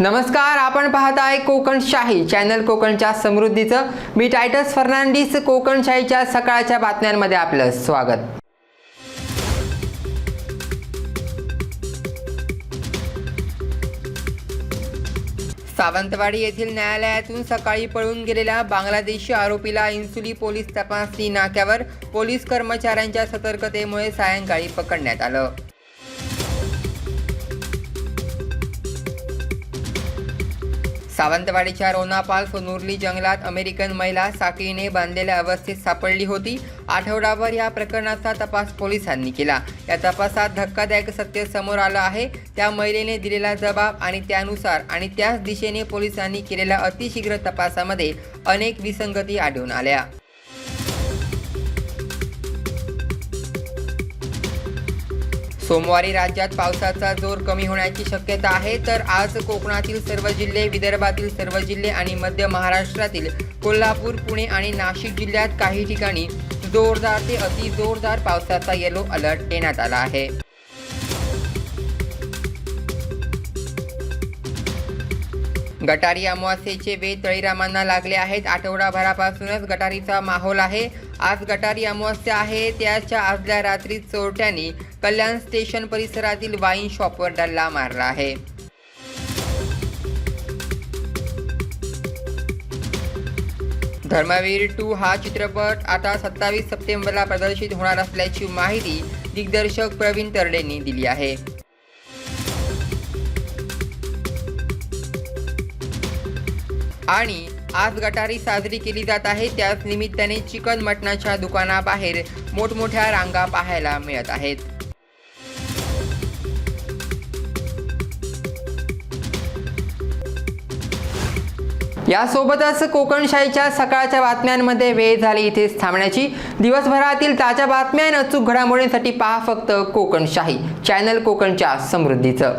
नमस्कार आपण पाहत आहे चॅनल कोकणच्या समृद्धीचं. मी टायटस फर्नांडिस कोकणशाहीच्या सकाळच्या बातम्यांमध्ये आपलं स्वागत. सावंतवाडी येथील न्यायालयातून सकाळी पळून गेलेल्या बांगलादेशी आरोपीला इन्सुली पोलीस तपासणी नाक्यावर पोलीस कर्मचाऱ्यांच्या सतर्कतेमुळे सायंकाळी पकडण्यात आलं. सावंतवाडीच्या रोनापाल सोनुर्ली जंगलात अमेरिकन महिला साखळीने बांधलेल्या अवस्थेत सापडली होती. आठवडाभर या प्रकरणाचा तपास पोलिसांनी केला. या तपासात धक्कादायक सत्य समोर आलं आहे. त्या महिलेने दिलेला जबाब आणि त्यानुसार आणि त्याच दिशेने पोलिसांनी केलेल्या अतिशीघ्र तपासामध्ये अनेक विसंगती आढळून आल्या. सोमवारी राज्यात पावसाचा जोर कमी होण्याची शक्यता आहे तर आज कोकणातील सर्व जिल्हे विदर्भातील सर्व जिल्हे आणि मध्य महाराष्ट्रातील कोल्हापूर पुणे आणि नाशिक जिल्ह्यात काही ठिकाणी जोरदार ते अति जोरदार पावसाचा येलो अलर्ट देण्यात आला आहे. गटारी अमावास्येचे वेध तळीरामांना लागले आहेत. आठवडाभरापासूनच गटारीचा माहोल आहे. आज गटारी अमावास्या आहे. त्याच्या आजल्या रात्री चोरट्याने कल्याण स्टेशन परिसरातील वाईन शॉपवर डल्ला मारला आहे. धर्मवीर टू हा चित्रपट आता सत्तावीस सप्टेंबरला प्रदर्शित होणार असल्याची माहिती दिग्दर्शक प्रवीण तरडेंनी दिली आहे. आणि आज गटारी साजरी केली जात आहे. त्याच निमित्ताने चिकन मटणाच्या दुकानाबाहेर मोठमोठ्या रांगा पाहायला मिळत आहेत. यासोबतच कोकणशाहीच्या सकाळच्या बातम्यांमध्ये वेळ झाली इथेच थांबण्याची. दिवसभरातील ताज्या बातम्या आणि अचूक घडामोडींसाठी पहा फक्त कोकणशाही चॅनल कोकणच्या समृद्धीचं.